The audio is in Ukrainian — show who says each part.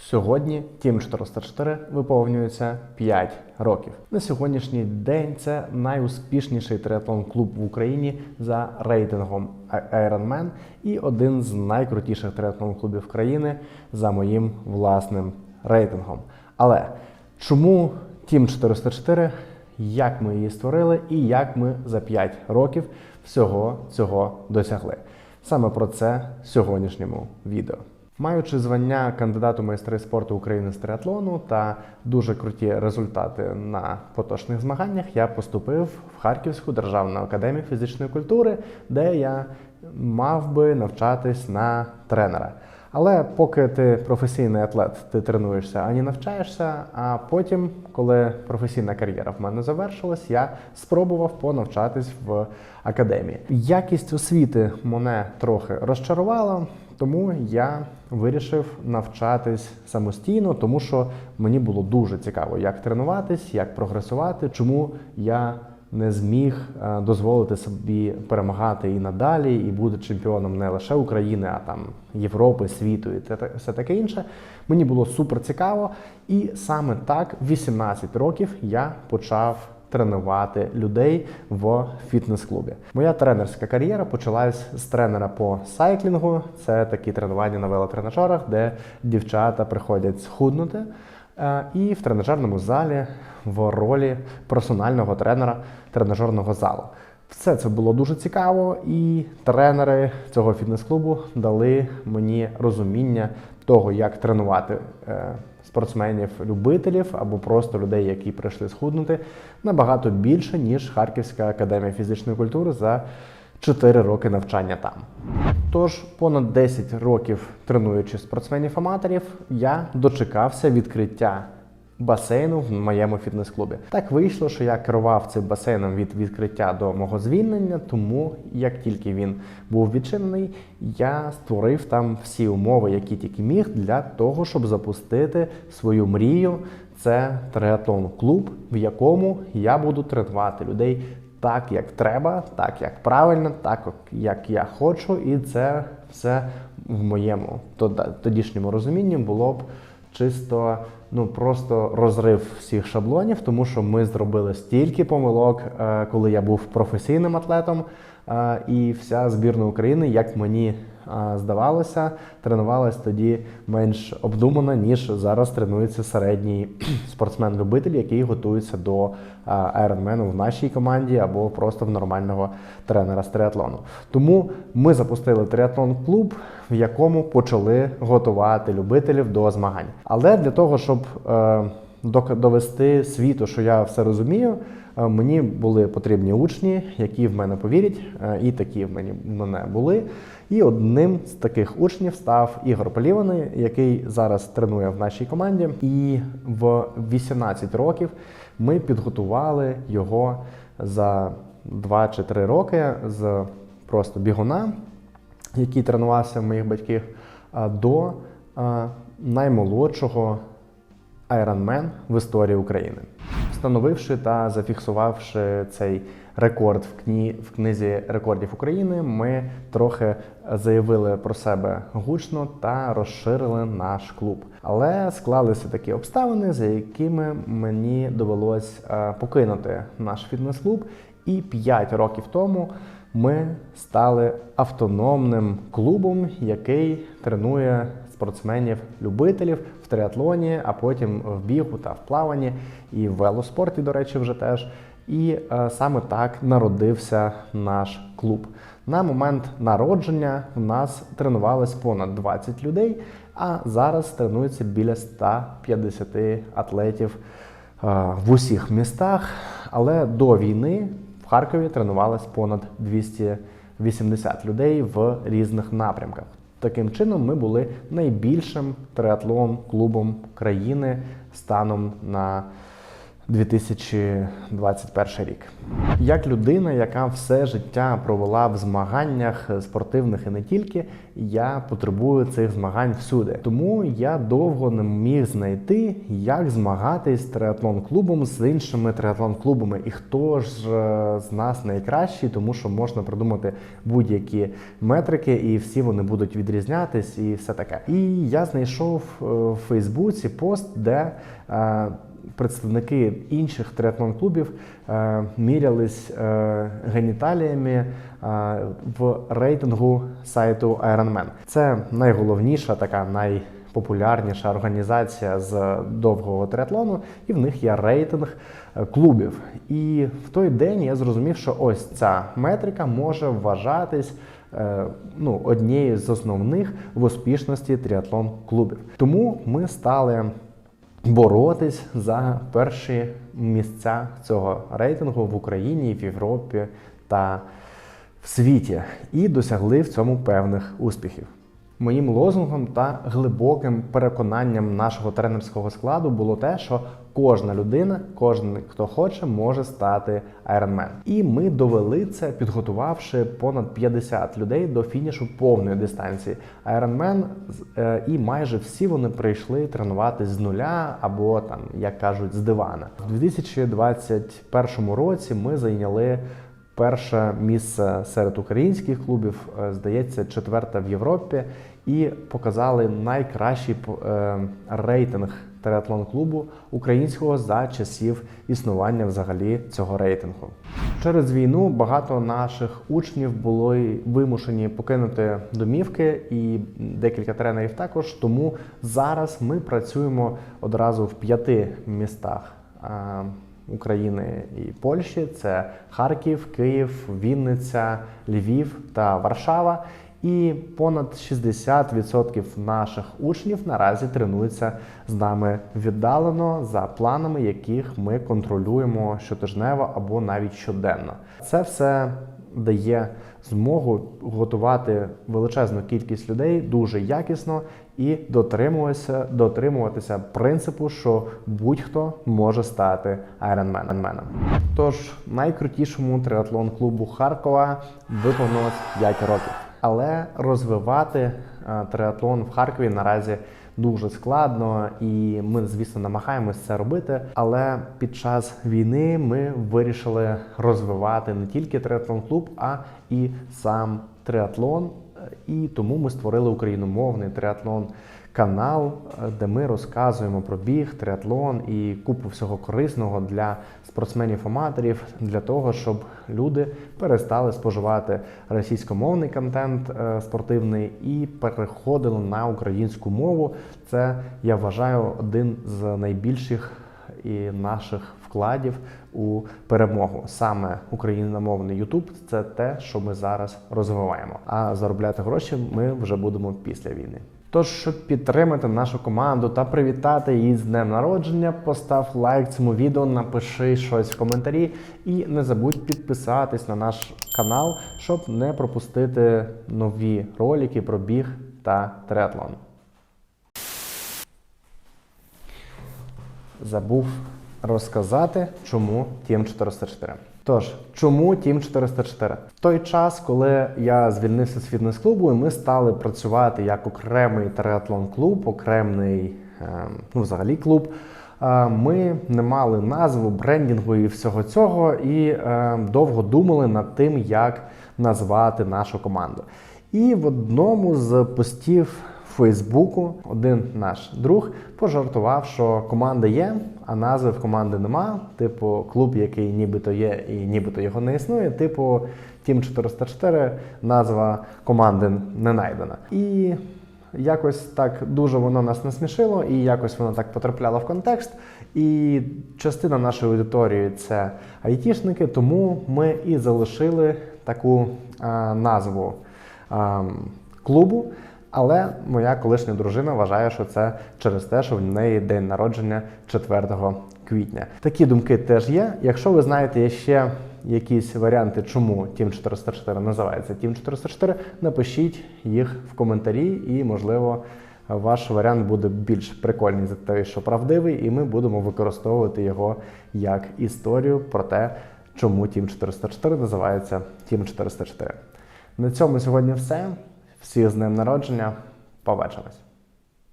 Speaker 1: Сьогодні Тім 404 виповнюється 5 років. На сьогоднішній день це найуспішніший триатлон клуб в Україні за рейтингом Ironman і один з найкрутіших триатлон клубів країни за моїм власним рейтингом. Але чому Тім 404? Як ми її створили і як ми за 5 років всього цього досягли? Саме про це в сьогоднішньому відео. Маючи звання кандидату майстри спорту України з триатлону та дуже круті результати на поточних змаганнях, я поступив в Харківську державну академію фізичної культури, де я мав би навчатись на тренера. Але поки ти професійний атлет, ти тренуєшся ані навчаєшся. А потім, коли професійна кар'єра в мене завершилась, я спробував понавчатись в академії. Якість освіти мене трохи розчарувала, тому я вирішив навчатись самостійно, тому що мені було дуже цікаво, як тренуватись, як прогресувати, чому я не зміг е, дозволити собі перемагати і надалі, і бути чемпіоном не лише України, а там Європи, світу і все таке інше. Мені було супер цікаво, і саме так, в 18 років, я почав тренувати людей в фітнес-клубі. Моя тренерська кар'єра почалась з тренера по сайклінгу. Це такі тренування на велотренажерах, де дівчата приходять схуднути. Е, І в тренажерному залі в ролі персонального тренера тренажерного залу. Все це було дуже цікаво, і тренери цього фітнес-клубу дали мені розуміння того, як тренувати е, спортсменів-любителів або просто людей, які прийшли схуднути, набагато більше, ніж Харківська академія фізичної культури за 4 роки навчання там. Тож, понад 10 років тренуючи спортсменів-аматорів, я дочекався відкриття басейну в моєму фітнес-клубі. Так вийшло, що я керував цим басейном від відкриття до мого звільнення, тому як тільки він був відчинений, я створив там всі умови, які тільки міг, для того, щоб запустити свою мрію. Це триатлон клуб, в якому я буду тренувати людей так, як треба, так як правильно, так як я хочу, і це все в моєму тоді- тодішньому розумінні було б чисто ну просто розрив всіх шаблонів, тому що ми зробили стільки помилок, е, коли я був професійним атлетом, е, і вся збірна України, як мені здавалося, тренувалась тоді менш обдумано, ніж зараз тренується середній спортсмен-любитель, який готується до айронмену в нашій команді або просто в нормального тренера з триатлону. Тому ми запустили триатлон клуб, в якому почали готувати любителів до змагань. Але для того, щоб е, довести світу, що я все розумію, е, мені були потрібні учні, які в мене повірять, е, і такі в мені мене були. І одним з таких учнів став Ігор Поліваний, який зараз тренує в нашій команді. І в 18 років ми підготували його за 2 чи 3 роки з просто бігуна, який тренувався в моїх батьків, до наймолодшого Ironman в історії України. Встановивши та зафіксувавши цей рекорд в, кні... в книзі рекордів України, ми трохи заявили про себе гучно та розширили наш клуб. Але склалися такі обставини, за якими мені довелось е, покинути наш фітнес-клуб. І 5 років тому ми стали автономним клубом, який тренує спортсменів-любителів в триатлоні, а потім в бігу та в плаванні, і в велоспорті, до речі, вже теж. І е, саме так народився наш клуб. На момент народження в нас тренувалось понад 20 людей, а зараз тренується біля 150 атлетів е, в усіх містах. Але до війни Харкові тренувалось понад 280 людей в різних напрямках. Таким чином, ми були найбільшим триатлон клубом країни станом на 2021 рік. Як людина, яка все життя провела в змаганнях спортивних і не тільки, я потребую цих змагань всюди. Тому я довго не міг знайти, як змагатись з триатлон-клубом з іншими триатлон-клубами, і хто ж е, з нас найкращий, тому що можна придумати будь-які метрики, і всі вони будуть відрізнятись, і все таке. І я знайшов е, в Фейсбуці пост, де е, представники інших триатлон-клубів е, мірялись е, геніталіями е, в рейтингу сайту Ironman. Це найголовніша така найпопулярніша організація з довгого триатлону, і в них є рейтинг клубів. І в той день я зрозумів, що ось ця метрика може вважатись. Ну, однією з основних в успішності тріатлон клубів. Тому ми стали боротись за перші місця цього рейтингу в Україні, в Європі та в світі і досягли в цьому певних успіхів. Моїм лозунгом та глибоким переконанням нашого тренерського складу було те, що кожна людина, кожен хто хоче, може стати айронмен. І ми довели це, підготувавши понад 50 людей до фінішу повної дистанції. Айронмен е, і майже всі вони прийшли тренуватись з нуля або там, як кажуть, з дивана. В 2021 році ми зайняли. Перше місце серед українських клубів, е, здається, четверте в Європі, і показали найкращий е, рейтинг триатлон клубу українського за часів існування взагалі цього рейтингу. Через війну багато наших учнів були вимушені покинути домівки, і декілька тренерів також. Тому зараз ми працюємо одразу в п'яти містах. України і Польщі це Харків, Київ, Вінниця, Львів та Варшава. І понад 60% наших учнів наразі тренуються з нами віддалено за планами, яких ми контролюємо щотижнево або навіть щоденно. Це все дає змогу готувати величезну кількість людей дуже якісно і дотримуватися, дотримуватися принципу, що будь-хто може стати айронменом. Тож найкрутішому триатлон клубу Харкова виповнилось 5 років. Але розвивати е, триатлон в Харкові наразі дуже складно, і ми, звісно, намагаємось це робити. Але під час війни ми вирішили розвивати не тільки триатлон клуб, а і сам триатлон. І тому ми створили україномовний триатлон канал, е, де ми розказуємо про біг, триатлон і купу всього корисного для спортсменів-аматорів, для того, щоб люди перестали споживати російськомовний контент е, спортивний і переходили на українську мову. Це я вважаю один з найбільших і наших вкладів у перемогу. Саме україномовний YouTube – це те, що ми зараз розвиваємо. А заробляти гроші ми вже будемо після війни. Тож, щоб підтримати нашу команду та привітати її з днем народження, постав лайк цьому відео, напиши щось в коментарі і не забудь підписатись на наш канал, щоб не пропустити нові ролики про біг та триатлон. Забув розказати, чому Team 404. Тож, чому Team 404? В той час, коли я звільнився з фітнес-клубу, і ми стали працювати як окремий триатлон-клуб, окремий ем, ну, взагалі клуб. е, Ми не мали назву, брендінгу і всього цього, і е, довго думали над тим, як назвати нашу команду. І в одному з постів Фейсбуку один наш друг пожартував, що команда є, а назви в команди нема. Типу, клуб, який нібито є, і нібито його не існує. Типу, Team 404, назва команди не знайдена. І якось так дуже воно нас насмішило, і якось воно так потрапляло в контекст. І частина нашої аудиторії це айтішники, тому ми і залишили таку а, назву а, клубу. Але моя колишня дружина вважає, що це через те, що в неї день народження 4 квітня. Такі думки теж є. Якщо ви знаєте ще якісь варіанти, чому Team 404 називається Team 404, напишіть їх в коментарі, і можливо ваш варіант буде більш прикольний за те, що правдивий, і ми будемо використовувати його як історію про те, чому Team 404 називається Team 404. На цьому сьогодні все. Всіх з днем народження. Побачимось!